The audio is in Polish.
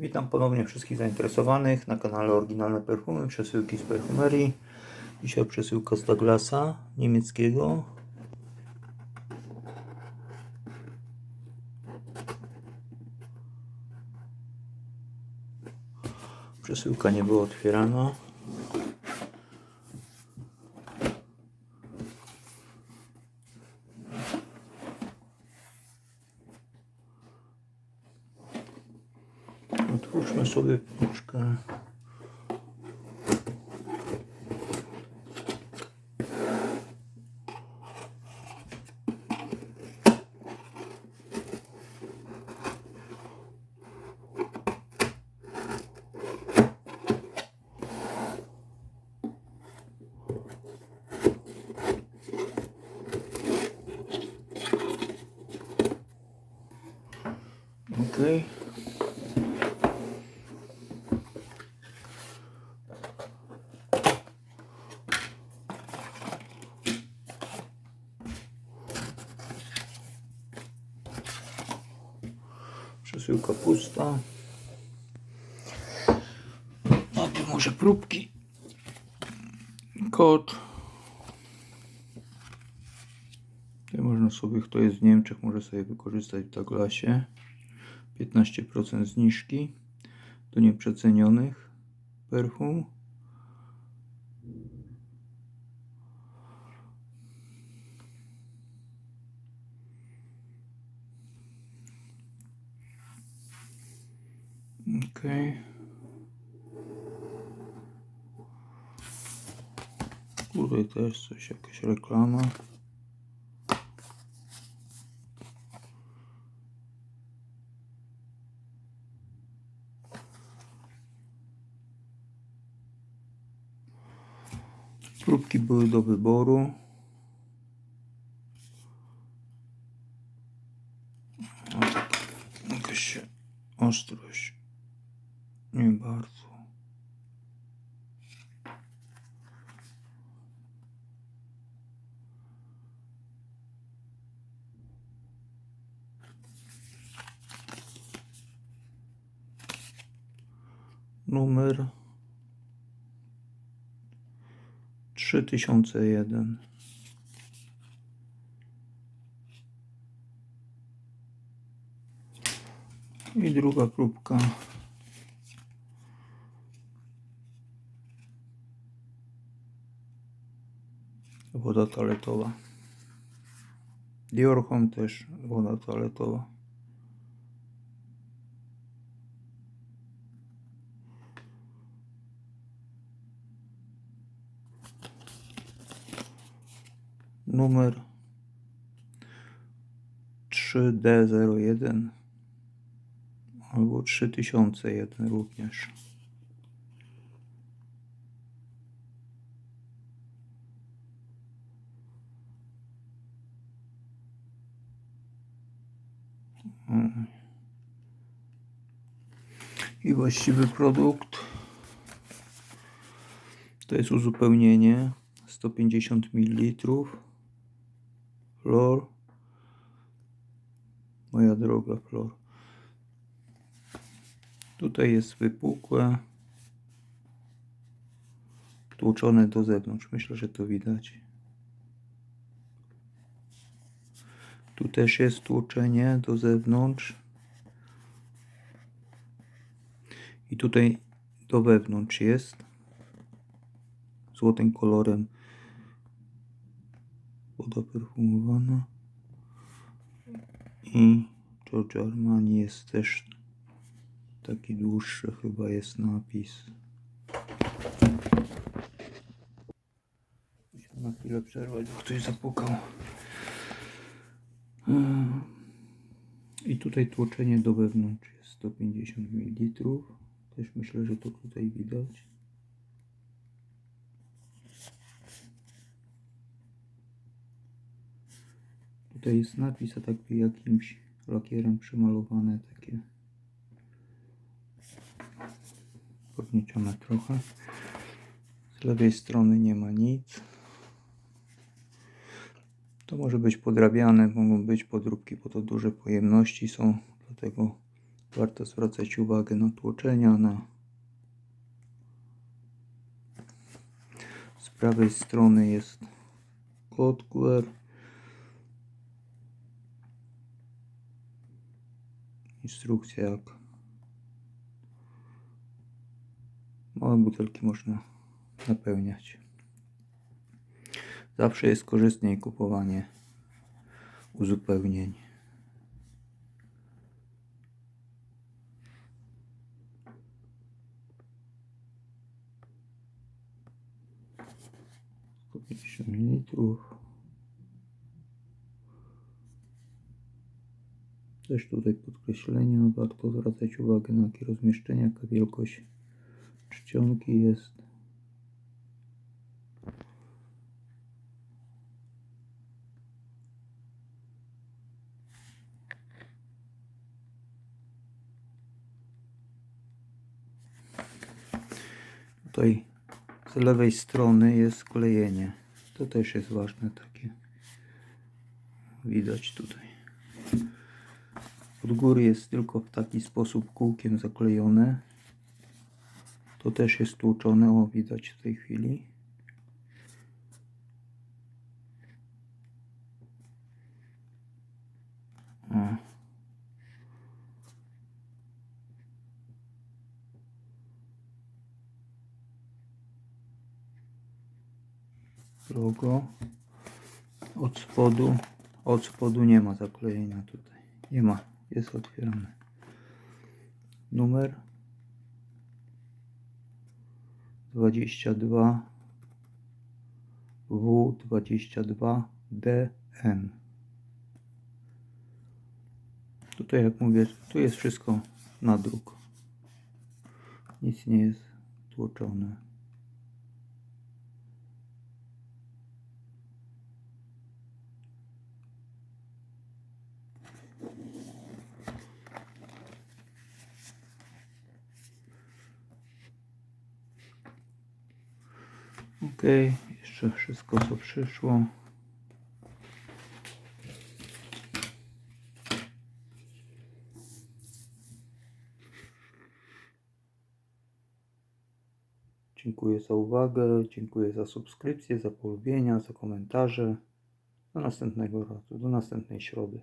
Witam ponownie wszystkich zainteresowanych na kanale Oryginalne Perfumy, przesyłki z perfumerii. Dzisiaj przesyłka z Douglasa niemieckiego. Przesyłka nie była otwierana. Otwórzmy sobie puszkę. Okej. Przesyłka pusta. Tu może próbki. Kod. Tutaj można sobie, kto jest w Niemczech, może sobie wykorzystać w Douglasie. 15% zniżki do nieprzecenionych perfum. Okej. Tutaj też coś, jakaś reklama. Próbki były do wyboru. Jakaś ostrość nie bardzo. Numer 3001 i druga próbka woda toaletowa Dior Home też woda toaletowa numer 3D01 albo 3001 również. I właściwy produkt. To jest uzupełnienie. 150 ml flor. Moja droga flor. Tutaj jest wypukłe. Tłuczone do zewnątrz. Myślę, że to widać tu też jest tłuczenie do zewnątrz. I tutaj do wewnątrz jest. Złotym kolorem woda perfumowana. I Giorgio Armani jest też taki dłuższy chyba jest napis. Muszę na chwilę przerwać, bo ktoś zapukał. I tutaj tłoczenie do wewnątrz jest 150 ml też myślę, że to tutaj widać Tutaj jest napis, a tak jakimś lakierem przemalowane takie podniecione trochę. Z lewej strony nie ma nic. To może być podrabiane, mogą być podróbki, bo to duże pojemności są, dlatego Warto zwracać uwagę na tłoczenia, na z prawej strony jest kod QR. Instrukcja jak małe butelki można napełniać. Zawsze jest korzystniej kupowanie uzupełnień. ml. Też tutaj podkreślenia. Warto zwracać uwagę na jakie rozmieszczenie, jaka wielkość czcionki jest. Tutaj z lewej strony jest klejenie. To też jest ważne takie. Widać tutaj. Od góry jest tylko w taki sposób kółkiem zaklejone. To też jest tłuczone, o widać w tej chwili. Logo. Od spodu. Od spodu nie ma zaklejenia tutaj. Nie ma. Jest otwierane. Numer. 22 W22 DN tutaj jak mówię tu jest wszystko na druk. Nic nie jest tłoczone Ok, jeszcze wszystko co przyszło. Dziękuję za uwagę, dziękuję za subskrypcję, za polubienia, za komentarze. Do następnego razu, do następnej środy.